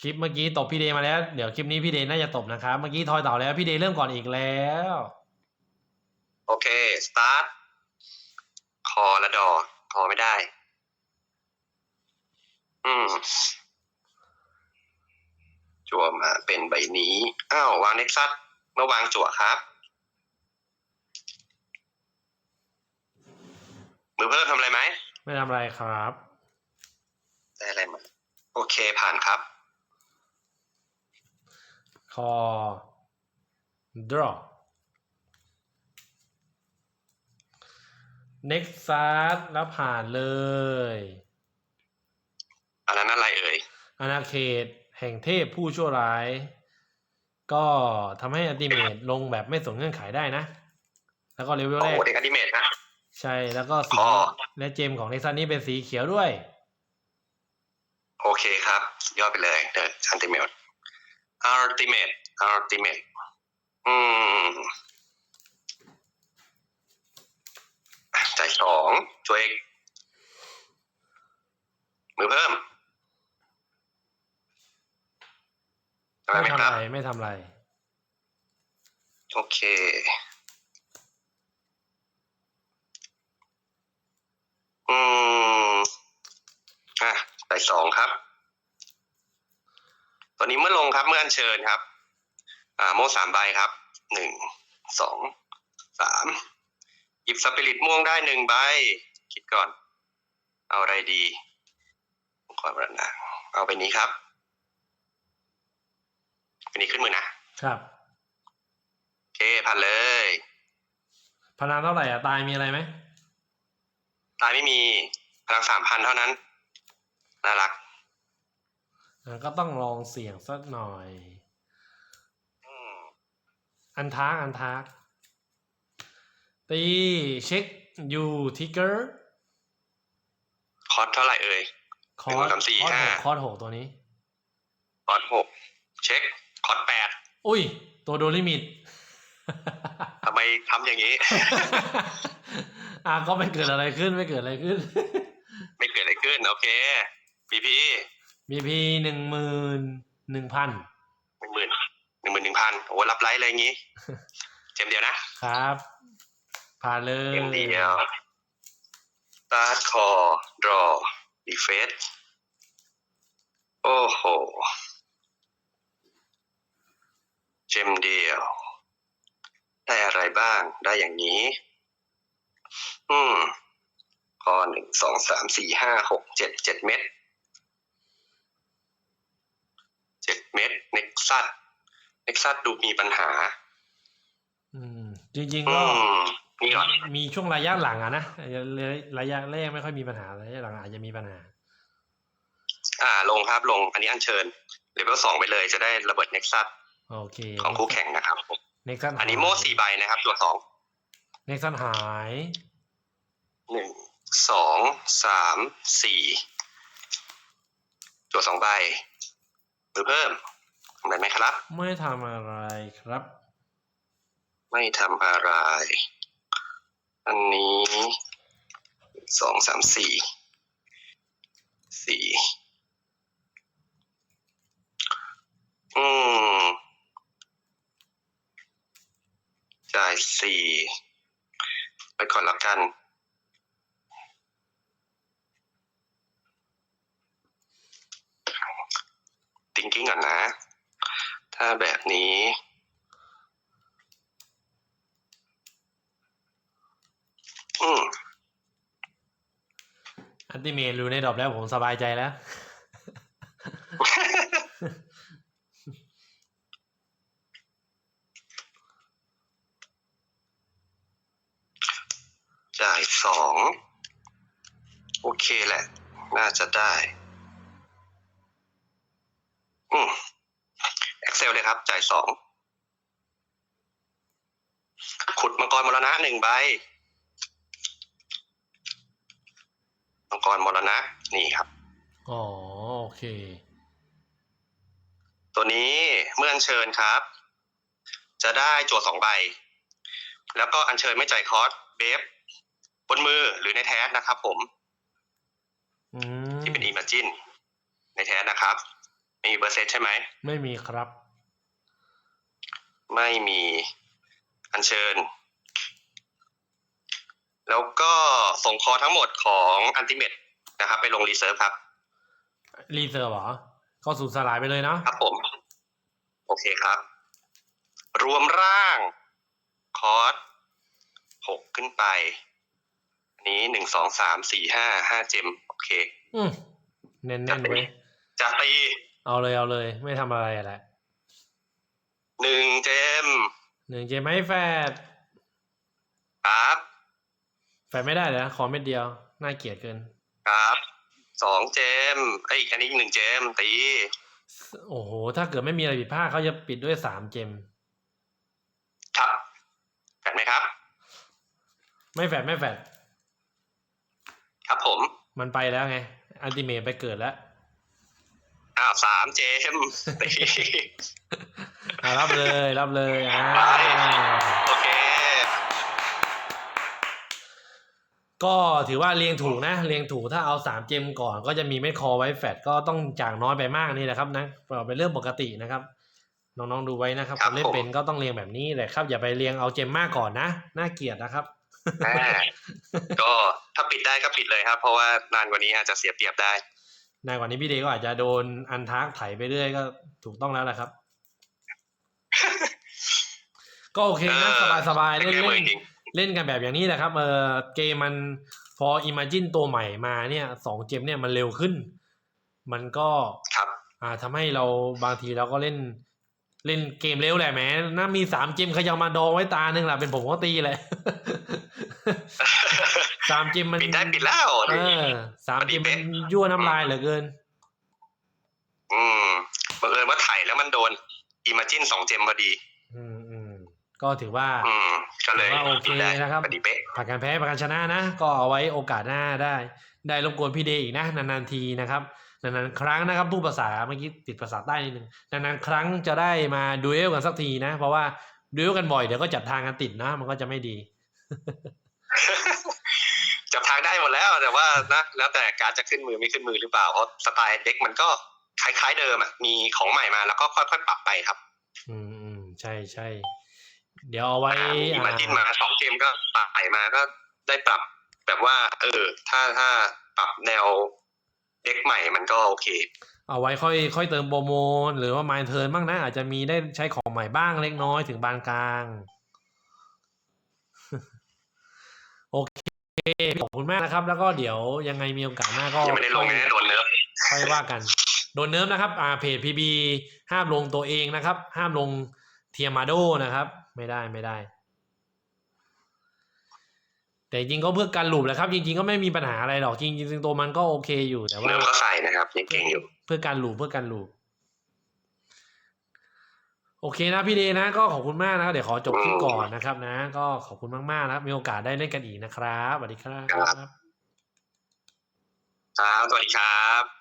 คลิปเมื่อกี้ตบพี่เดย์มาแล้ว เดี๋ยวคลิปนี้พี่เดย์น่าจะตบนะครับ เมื่อกี้ทอยเต่าแล้วพี่เดย์เริ่มก่อนอีกแล้ว โอเค สตาร์ท คอและดอ คอไม่ได้ อืมจั่วมาเป็นใบนี้ อ้าว วางเน็กซัสเมื่อวางจั่วครับ มือเพิ่มทำอะไรไหม ไม่ทำอะไรครับ ได้อะไรมา โอเคผ่านครับ คอ draw next ซัดแล้วผ่านเลย อันนั้นอะไรเอ่ย อาณาเขตแห่งเทพผู้ชั่วร้าย ก็ทำให้อัติเมตลงแบบไม่สนเงื่อนไขได้นะ แล้วก็เลเวลโอ้แรโหกเด็กอนิเมตนะ ใช่ แล้วก็สี อ๋อ และเจมของเน็กซันนี้เป็นสีเขียวด้วย โอเคครับ ยอดไปเลยเดอะอันติเมต อัลติเมตอัลติเมตอืมจ่ายสองช่วยมือเพิ่มทำไมไม่ไม่ทำครัอะบ ไรไม่ทำอะไร โอเค อืม อะใส่สองครับตัว นี้เมื่อลงครับ เมื่ออัญเชิญครับ อ่า โม่สามใบครับหนึ่งสองสามหยิบสปิริตม่วงได้หนึ่งใบ คิดก่อน เอาอะไรดีก่อนนะเอาไปนี้ครับไปนี้ขึ้นมือนะครับโอเคผ่านเลยพลังเท่าไหร่อะตายมีอะไรไหมตายไม่มีพลังสามพันเท่านั้นน่ารัก อะก็ต้องลองเสี่ยงสักหน่อยอืมอันทากอันทากตีเช็คยูทิกเกอร์คอร์สเท่าไหร่เอ่ยคอหนึ่งสองสามสี่คอร์ห้าหกคอร์หกตัวนี้ คอร์สหกเช็คคอร์สแปดอุ้ย ตัวโดนลิมิตทำไมทำอย่างนี้ อะก็ไม่เกิดอะไรขึ้นไม่เกิดอะไรขึ้น ไม่เกิดอะไรขึ้น โอเค พีพี มีพีหนึ่งหมื่นหนึ่งพันหนึ่งหมื่นหนึ่งหมื่นหนึ่งพันโอ้รับไลฟ์อะไรอย่างนี้ เจมเดียวนะครับ ผ่านเลยเจมเดียวตาร์ทคอดรอดีเฟสโอ้โห เจมเดียว ได้อะไรบ้างได้อย่างนี้ อืมคอหนึ่งสองสามสี่ห้าหกเจ็ดเจ็ดเม็ด เจ็ดเม็ดเน็กซัสเน็กซัสดูมีปัญหา อืม จริงๆอืก็มนี่ก่อนมีช่วงระยะหลังอะนะระยะแรกไม่ค่อยมีปัญหาระยะหลังอาจจะมีปัญหา อ่า ลงครับลงอันนี้อัญเชิญเลเวลสองไปเลยจะได้ระเบิดเน็กซัสโอเค ของคู่แข่งนะครับเน็กซันอันนี้โม่สี่ใบนะครับ ตัวสองเน็กซันหายหนึ่งสองสามสี่ตัวสองใบ มือเพิ่มทำอะไรไหมครับ ไม่ทำอะไรครับ ไม่ทำอะไร อันนี้สองสามสี่สี่อืมจ่ายสี่ไปก่อนละกัน ติงกิ้งก่อนนะ ถ้าแบบนี้ อืมอันติเมทรู้ในดรอปแล้วผมสบายใจแล้ว จ่ายสอง โอเคแหละ น่าจะได้ อืม Excel เลยครับ จ่ายสอง ขุดมังกรมรณะหนึ่งใบ มังกรมรณะ นี่ครับ อ๋อ โอเค ตัวนี้เมื่ออัญเชิญครับ จะได้จั่วสองใบ แล้วก็อัญเชิญไม่จ่ายคอร์สเบฟบนมือหรือในแท้นะครับผม อืมที่เป็นอิม g จินในแท้นะครับไม่มีเบอร์เซตใช่ไหม ไม่มีครับ ไม่มีอัญเชิญ แล้วก็ส่งคอทั้งหมดของอันติเมตนะครับ ไปลงรีเซิร์ฟครับ รีเซิร์ฟเหรอ ก็สูญสลายไปเลยเนาะครับผม โอเคครับ รวมร่าง คอร์สหกขึ้นไป อันนี้หนึ่งสองสามสี่ห้าห้าเจม โอเค อืมแน่นๆเว้ยจะตี เอาเลยเอาเลย ไม่ทำอะไรแหละหนึ่งเจมหนึ่งเจมไม่แฟดครับแฟดไม่ได้เลยนะขอเม็ดเดียว น่าเกลียดเกิน ครับสองเจมไอ้ยอันนี้อีกหนึ่งเจมตีโอ้โห ถ้าเกิดไม่มีอะไรผิดพลาดเขาจะปิดด้วยสามเจมครับแฟดไหมครับ ไม่แฟดไม่แฟดครับผม มันไปแล้วไง อันติเมตไปเกิดแล้ว อ้าวสามเจมตีอะรับเลยรับเลยอ่าโอเค ก็ถือว่าเรียงถูกนะเรียงถูกถ้าเอาสามเจมก่อนก็จะมีเม็ดคอไว้แฟดก็ต้องจากน้อยไปมากนี่แหละครับนะเราเป็นเรื่องปกตินะครับน้องๆดูไว้นะครับคครับนเล่นผมเป็นก็ต้องเรียงแบบนี้แหละครับ อย่าไปเรียงเอาเจมมากก่อนนะน่าเกลียดนะครับอ่าก็ถ้าปิดได้ก็ปิดเลยครับ เพราะว่านานกว่านี้อาจจะเสียเปรียบได้ นายกว่านี้พี่เดย์ก็อาจจะโดนอันทักไถไปเรื่อยก็ถูกต้องแล้วแหละครับ ก็โอเคนะเอสอบายสบายๆเป็เล่นนเกมเมอร์เล่นจริงเล่นกันแบบอย่างนี้แหละครับเออเกมมันพออิม g จินตัวใหม่มาเนี่ยสองเกมเนี่ยมันเร็วขึ้น มันก็ครับอ่าทำให้เราบางทีเราก็เล่นเล่นเกมเร็วแหละแหมน่ามีสามเกมขยามาดองไว้ตาหนึ่งล่ะเป็นผมก็ตีเลย สามเกมมันปิดได้ปิดแล้วเออสามเกมมันยั่วน้ำลายเหลือเกิน อืมบังเอิญว่าไถ่แล้วมันโดนอิมาจินสองเจมพอดี อืมอืมก็ถือว่า อืมก็เลยถือว่าโอเคปิดได้นะครับพอดีเป๊ะผ่านการแพ้ผ่านการชนะนะ ก็เอาไว้โอกาสหน้าได้ ได้รบกวนพี่เดย์อีกนะ นานๆทีนะครับนานๆครั้งนะครับพูดภาษาเมื่อกี้ติดภาษาใต้นิดนึงนานๆครั้งจะได้มาดูเอลกันสักทีนะ เพราะว่าดูเอลกันบ่อยเดี๋ยวก็จับทางกันติดนะ มันก็จะไม่ดี จับทางได้หมดแล้ว แต่ว่านะแล้วแต่การดจะขึ้นมือไม่ขึ้นมือหรือเปล่าเพราะสไตล์เด็กมันก็คล้ายๆเดิมอะมีของใหม่มาแล้วก็ค่อยๆปรับไปครับ อืมอืมใช่ใช่เดี๋ยวเอาไว้อิมาจินอ่ามาสองเกมก็ปรับใหม่มาก็ได้ปรับแบบว่า เออ ถ้าถ้าปรับแนวเด็กใหม่มันก็โอเค เอาไว้ค่อยค่อยเติมโปรโมทหรือว่า My Turn บ้างนะ อาจจะมีได้ใช้ของใหม่บ้างเล็กน้อยถึงบานกลาง โอเค ขอบคุณมากนะครับ แล้วก็เดี๋ยวยังไงมีโอกาสหน้าก็ยังไม่ได้ลงนะโดนเนิร์ฟค่อยว่ากัน โดนเนิร์ฟนะครับ อ่าเพจพีบีห้ามลงตัวเองนะครับ ห้ามลงเทียมาโดนะครับ ไม่ได้ไม่ได้ แต่จริงๆก็เพื่อการหลูบแหละครับ จริง ๆ ก็ไม่มีปัญหาอะไรหรอกจริงๆตัวมันก็โอเคอยู่แต่ว่าเนิร์ฟก็ใส่นะครับยังเก่งอยู่ เพื่อการหลูบเพื่อการหลูบ โอเคนะพี่เดนะก็ขอบคุณมากนะเดี๋ยวขอจบที่ก่อนนะครับ นะ ก็ขอบคุณมากๆนะครับมีโอกาสได้เล่นกันอีกนะครับสวัสดีครับ ครับสวัสดีครับ